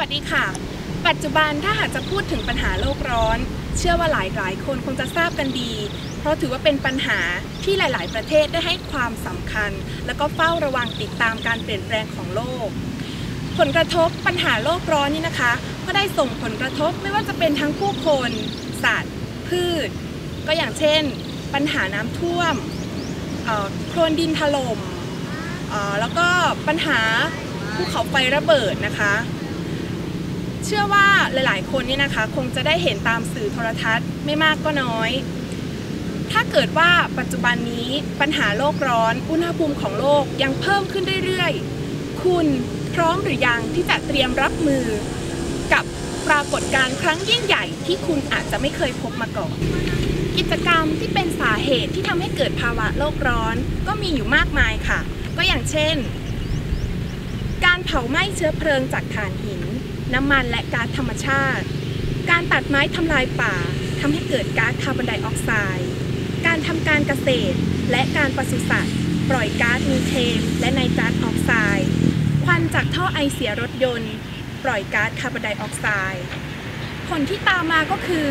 วัสดีค่ะ ปัจจุบันถ้าหากจะพูดถึงปัญหาโลกร้อน เชื่อว่าหลายหลายๆคนคงจะทราบกันดี เพราะถือว่าเป็นปัญหาที่หลาย ๆ ประเทศได้ให้ความสำคัญ แล้วก็เฝ้าระวังติดตามการเปลี่ยนแปลงของโลก ผลกระทบปัญหาโลกร้อนนี่นะคะ ก็ได้ส่งผลกระทบไม่ว่าจะเป็นทั้งผู้คน สัตว์ พืช ก็อย่างเช่น ปัญหาน้ำท่วมโคลนดินถล่มเอ่อแล้วก็ปัญหาภูเขาไฟระเบิดนะคะ เชื่อว่าหลายๆ คนเนี่ยนะคะคงจะได้เห็นตามสื่อโทรทัศน์ไม่มากก็น้อย ถ้าเกิดว่าปัจจุบันนี้ปัญหาโลกร้อน อุณหภูมิของโลกยังเพิ่มขึ้นเรื่อยๆ คุณพร้อมหรือยังที่จะเตรียมรับมือ กับปรากฏการณ์ครั้งยิ่งใหญ่ที่คุณอาจจะไม่เคยพบมาก่อน กิจกรรมที่เป็นสาเหตุที่ทำให้เกิดภาวะโลกร้อน ก็มีอยู่มากมายค่ะ ก็อย่างเช่น การเผาไหม้เชื้อเพลิงจากถ่านหิน น้ำมันและก๊าซธรรมชาติ การตัดไม้ทำลายป่าทำให้เกิดก๊าซคาร์บอนไดออกไซด์ การทำการเกษตร และการปศุสัตว์ ปล่อยก๊าซมีเทนและไนตรัสออกไซด์ ควันจากท่อไอเสียรถยนต์ ปล่อยก๊าซคาร์บอนไดออกไซด์ ผลที่ตามมาก็คือ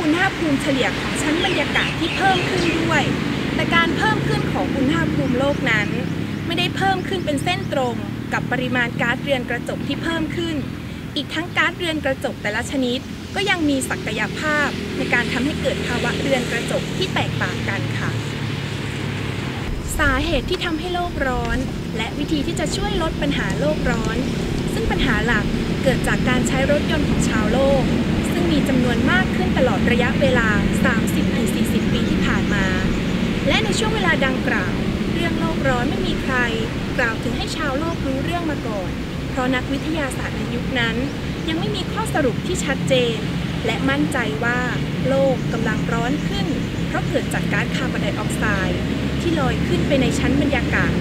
อุณหภูมิเฉลี่ยของชั้นบรรยากาศที่เพิ่มขึ้นด้วย แต่การเพิ่มขึ้นของอุณหภูมิโลกนั้น ไม่ได้เพิ่มขึ้นเป็นเส้นตรงกับปริมาณก๊าซเรือนกระจกที่เพิ่มขึ้น อีกทั้งกาซเรือนกระจกแต่ละชนิด ก็ยังมีศักยภาพในการทำให้เกิดภาวะเรือนกระจกที่แตกต่างกันค่ะ สาเหตุที่ทำให้โลกร้อน และวิธีที่จะช่วยลดปัญหาโลกร้อน ซึ่งปัญหาหลักเกิดจากการใช้รถยนต์ของชาวโลก ซึ่งมีจำนวนมากขึ้นตลอดระยะเวลา 30-40 ปีที่ผ่านมา และในช่วงเวลาดังกล่าว เรื่องโลกร้อนไม่มีใคร กล่าวถึงให้ชาวโลกรู้เรื่องมาก่อน ราะนักวิทยาศาสตร์ในยุคนั้น ยังไม่มีข้อสรุปที่ชัดเจน และมั่นใจว่าโลกกำลังร้อนขึ้น เพราะเกิดจากก๊าซคาร์บอนไดออกไซด์ที่ลอยขึ้นไปในชั้นบรรยากาศ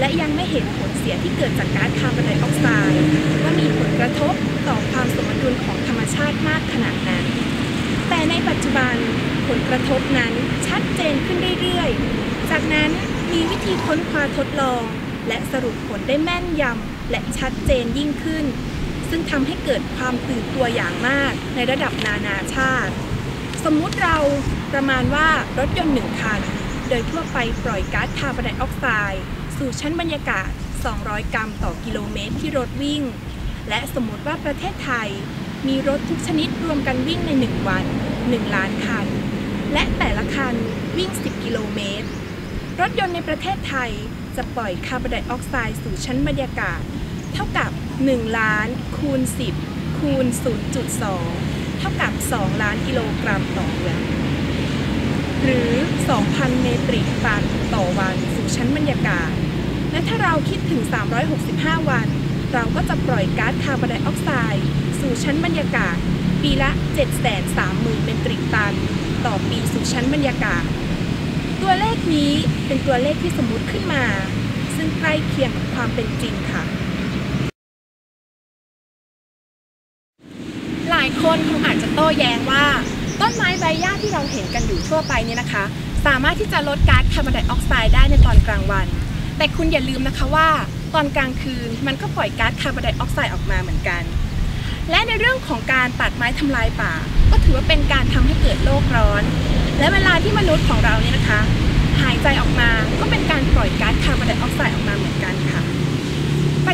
และยังไม่เห็นผลเสียที่เกิดจากก๊าซคาร์บอนไดออกไซด์ว่ามีผลกระทบต่อความสมดุลของธรรมชาติมากขนาดนั้น แต่ในปัจจุบันผลกระทบนั้นชัดเจนขึ้นเรื่อยๆ จากนั้นมีวิธีค้นคว้าทดลอง และสรุปผลได้แม่นยำ และชัดเจนยิ่งขึ้น ซึ่งทำให้เกิดความตื่นตัวอย่างมากในระดับนานาชาติ สมมุติเราประมาณว่ารถยนต์หนึ่งคัน โดยทั่วไปปล่อยก๊าซคาร์บอนไดออกไซด์สู่ชั้นบรรยากาศ 200 กรัมต่อกิโลเมตรที่รถวิ่ง และสมมติว่าประเทศไทย มีรถทุกชนิดรวมกันวิ่งใน 1 วัน 1 ล้านคัน และแต่ละคันวิ่ง 10 กิโลเมตร รถยนต์ในประเทศไทยจะปล่อยคาร์บอนไดออกไซด์สู่ชั้นบรรยากาศ เท่ากับ 1 ล้านคูณ 10 คูณ 0.2 เท่ากับ 2 ล้านกิโลกรัมต่อเดือนหรือ 2,000 เมตริกตันต่อวันสู่ชั้นบรรยากาศ และถ้าเราคิดถึง 365 วัน เราก็จะปล่อยก๊าซคาร์บอนไดออกไซด์สู่ชั้นบรรยากาศ ปีละ 730,000 เมตริกตัน ต่อปีสู่ชั้นบรรยากาศ ตัวเลขนี้เป็นตัวเลขที่สมมุติขึ้นมา ซึ่งใกล้เคียงกับความเป็นจริงค่ะ หลายคนคง อาจจะโต้แย้งว่า ต้นไม้ใบหญ้าที่เราเห็นกันอยู่ทั่วไปเนี่ยนะคะ สามารถที่จะลดก๊าซคาร์บอนไดออกไซด์ได้ในตอนกลางวัน แต่คุณอย่าลืมนะคะว่า ตอนกลางคืนมันก็ปล่อยก๊าซคาร์บอนไดออกไซด์ออกมาเหมือนกัน และในเรื่องของการตัดไม้ทำลายป่า ก็ถือว่าเป็นการทำให้เกิดโลกร้อน และเวลาที่มนุษย์ของเราเนี่ยนะคะ หายใจออกมาก็เป็นการปล่อยก๊าซคาร์บอนไดออกไซด์ออกมาเหมือนกันค่ะ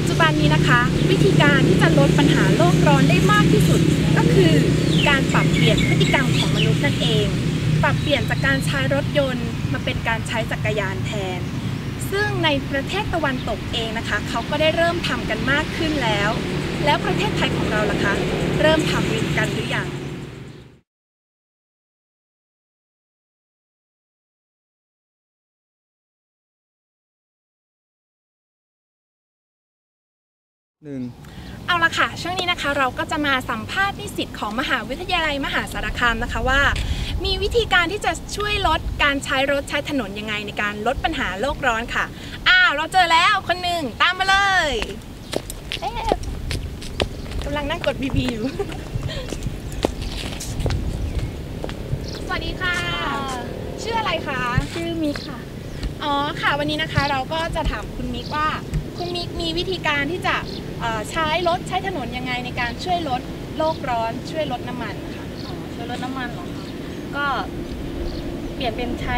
จจุบันนี้นะคะ วิธีการที่จะลดปัญหาโลกร้อนได้มากที่สุด ก็คือการปรับเปลี่ยนพฤติกรรมของมนุษย์นั่นเอง ปรับเปลี่ยนจากการใช้รถยนต์มาเป็นการใช้จักรยานแทน ซึ่งในประเทศตะวันตกเองนะคะ เขาก็ได้เริ่มทำกันมากขึ้นแล้ว แล้วประเทศไทยของเราล่ะคะ เริ่มทำกันหรือยัง หนึ่งเอาละค่ะ ช่วงนี้นะคะเราก็จะมาสัมภาษณ์นิสิตของมหาวิทยาลัยมหาสารคามนะคะว่า มีวิธีการที่จะช่วยลดการใช้รถใช้ถนนยังไงในการลดปัญหาโลกร้อนค่ะอ้าวเราเจอแล้วคนหนึ่งตามมาเลยเอ๊ะกำลังนั่งกดบีบีอยู่ สวัสดีค่ะ ชื่ออะไรคะชื่อมิกค่ะ อ๋อค่ะวันนี้นะคะเราก็จะถามคุณมิกว่า คุณมิกมีวิธีการที่จะเอ่อ ใช้รถใช้ถนนยังไงในการช่วยลดโลกร้อนช่วยลดน้ำมันค่ะอ๋อช่วยลดน้ำมันเหรอคะก็เปลี่ยนเป็นใช้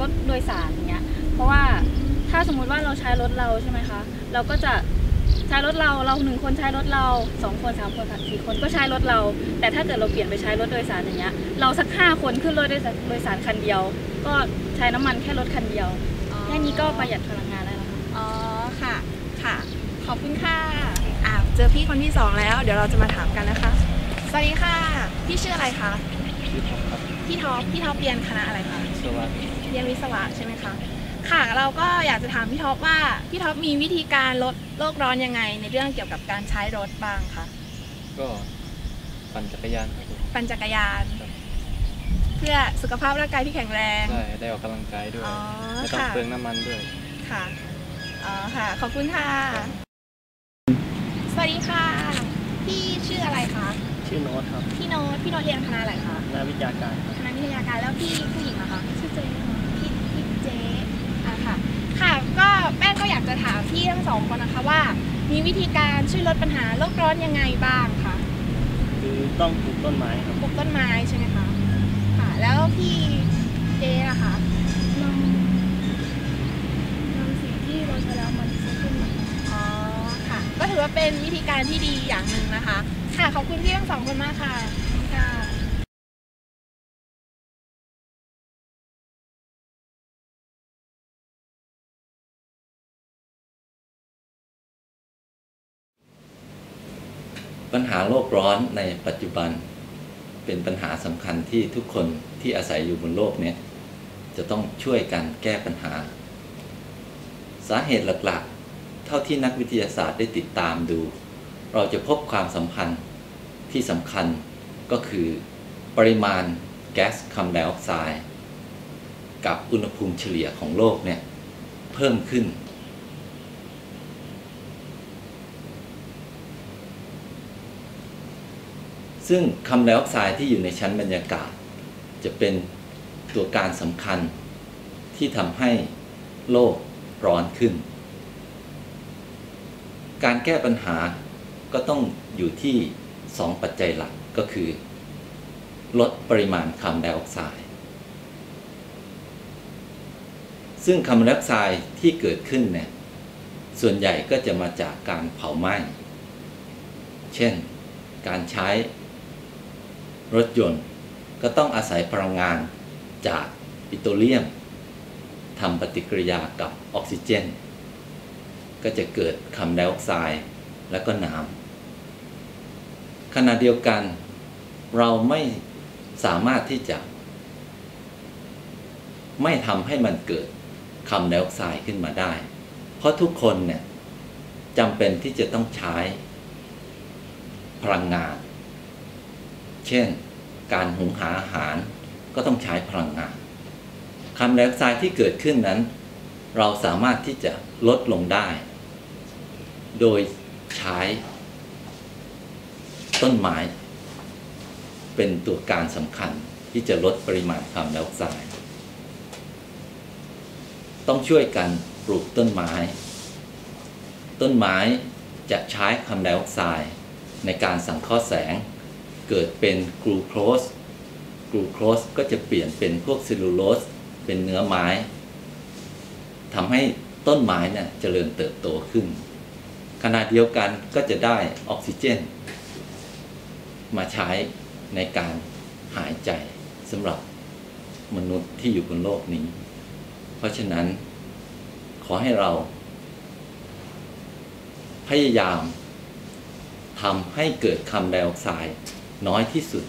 รถโดยสารอย่างเงี้ยเพราะว่าถ้าสมมุติว่าเราใช้รถเราใช่ไหมคะเราก็จะใช้รถเราเราหนึ่งคนใช้รถเราสองคนสามคนสามสี่คนก็ใช้รถเรา แต่ถ้าเกิดเราเปลี่ยนไปใช้รถโดยสารอย่างเงี้ยเราสักห้าคนขึ้นรถโดยสารโดยสารคันเดียว ก็ใช้น้ำมันแค่รถคันเดียวแค่นี้ก็ประหยัดพลังงานได้แล้วค่ะอ๋อค่ะค่ะข อบคุณค่ะอ่าเจอพี่คนที่สองแล้ว เดี๋ยวเราจะมาถามกันนะคะ สวัสดีค่ะ พี่ชื่ออะไรคะชื่อท็อปครับพี่ท็อปพี่ท็อปเรียนคณะอะไรคะ สวัสดีเรียนวิศวะใช่ไหมคะ ค่ะเราก็อยากจะถามพี่ท็อปว่า พี่ท็อปมีวิธีการลดโลกร้อนยังไง ในเรื่องเกี่ยวกับการใช้รถบ้างคะ ก็ปั่นจักรยานครับผมปั่นจักรยาน เพื่อสุขภาพร่างกายที่แข็งแรงได้ได้ออกกำลังกายด้วย อ๋อไม่ต้องค่ะ เปลืองน้ำมันด้วย ค่ะ อ๋อค่ะ ขอบคุณค่ะส วัสดีค่ะ พี่ชื่ออะไรคะ ชื่อโน้ตครับ พี่โน้ตพี่โน้ตเรียนคณะอะไรคะคณะวิทยาการครับ คณะวิทยาการแล้วพี่ผู้หญิงนะคะชื่อเจพี่พี่เจอะค่ะ ค่ะ ก็แม่ก็อยากจะถามพี่ทั้งสองคนนะคะว่า มีวิธีการช่วยลดปัญหาโลกร้อนยังไงบ้างคะ คือต้องปลูกต้นไม้ครับ ปลูกต้นไม้ใช่ไหมคะ ค่ะ แล้วพี่เจล่ะคะ นำนำสิ่งที่เราใช้แล้วมันซื้อขึ้นมา อ๋อค่ะ ก็ ถือว่าเป็นวิธีการที่ดีอย่างหนึ่งนะคะ ค่ะขอบคุณพี่ทั้งสองคนมากค่ะปัญหาโลกร้อนในปัจจุบันเป็นปัญหาสำคัญที่ทุกคนที่อาศัยอยู่บนโลกนี้จะต้องช่วยกันแก้ปัญหา สาเหตุหลัก เท่าที่นักวิทยาศาสตร์ได้ติดตามดู เราจะพบความสัมพันธ์ที่สำคัญก็คือปริมาณแก๊สคาร์บอนไดออกไซด์กับอุณหภูมิเฉลี่ยของโลกเนี่ยเพิ่มขึ้น ซึ่งคาร์บอนไดออกไซด์ที่อยู่ในชั้นบรรยากาศ จะเป็นตัวการสำคัญที่ทำให้โลกร้อนขึ้น การแก้ปัญหาก็ต้องอยู่ที่ 2 ปัจจัยหลักก็คือ ลดปริมาณคาร์บอนไดออกไซด์ซึ่งคาร์บอนไดออกไซด์ที่เกิดขึ้นเนี่ยส่วนใหญ่ก็จะมาจากการเผาไหม้ เช่น การใช้รถยนต์ก็ต้องอาศัยพลังงานจากปิโตรเลียมทำปฏิกิริยากับออกซิเจน ก็จะเกิดคาร์บอนไดออกไซด์และก็น้ำขณะเดียวกัน เราไม่สามารถที่จะ ไม่ทำให้มันเกิดคาร์บอนไดออกไซด์ขึ้นมาได้ เพราะทุกคนเนี่ยจำเป็นที่จะต้องใช้ พลังงาน เช่น การหุงหาอาหารก็ต้องใช้พลังงานคาร์บอนไดออกไซด์ที่เกิดขึ้นนั้น เราสามารถที่จะลดลงได้ โดยใช้ต้นไม้ เป็นตัวการสำคัญที่จะลดปริมาณคาร์บอนไดออกไซด์ต้องช่วยกันปลูกต้นไม้ ต้นไม้จะใช้คาร์บอนไดออกไซด์ในการสังเคราะห์แสง เกิดเป็นกลูโคสกลูโคสก็จะเปลี่ยนเป็นพวกเซลลูโลสเป็นเนื้อไม้ทำให้ต้นไม้เนี่ยเจริญเติบโตขึ้น ขณะเดียวกันก็จะได้ออกซิเจน มาใช้ในการหายใจสำหรับมนุษย์ที่อยู่บนโลกนี้ เพราะฉะนั้นขอให้เรา พยายามทำให้เกิดคาร์บอนไดออกไซด์น้อยที่สุด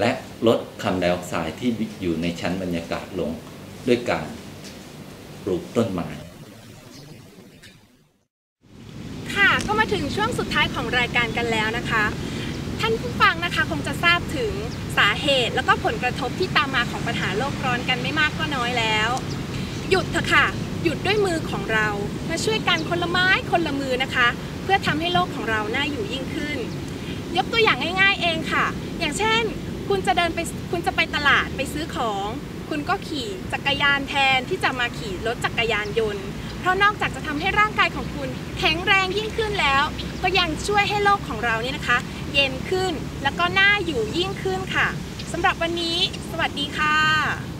และลดคาร์บอนไดออกไซด์ที่อยู่ในชั้นบรรยากาศลงด้วยการปลูกต้นไม้ ถึงช่วงสุดท้ายของรายการกันแล้วนะคะ ท่านผู้ฟังนะคะคงจะทราบถึงสาเหตุ แล้วก็ผลกระทบที่ตามมาของปัญหาโลกร้อนกันไม่มากก็น้อยแล้ว หยุดเถอะค่ะ หยุดด้วยมือของเรามาช่วยกันคนละไม้คนละมือนะคะ เพื่อทำให้โลกของเราน่าอยู่ยิ่งขึ้น ยกตัวอย่างง่าย ๆเองค่ะ อย่างเช่น คุณจะเดินไปคุณจะไปตลาดไปซื้อของ คุณก็ขี่จักรยานแทนที่จะมาขี่รถจักรยานยนต์ เพราะนอกจากจะทำให้ร่างกายของคุณแข็งแรงยิ่งขึ้นแล้ว ก็ยังช่วยให้โลกของเราเนี่ยนะคะ เย็นขึ้นแล้วก็น่าอยู่ยิ่งขึ้นค่ะสำหรับวันนี้ สวัสดีค่ะ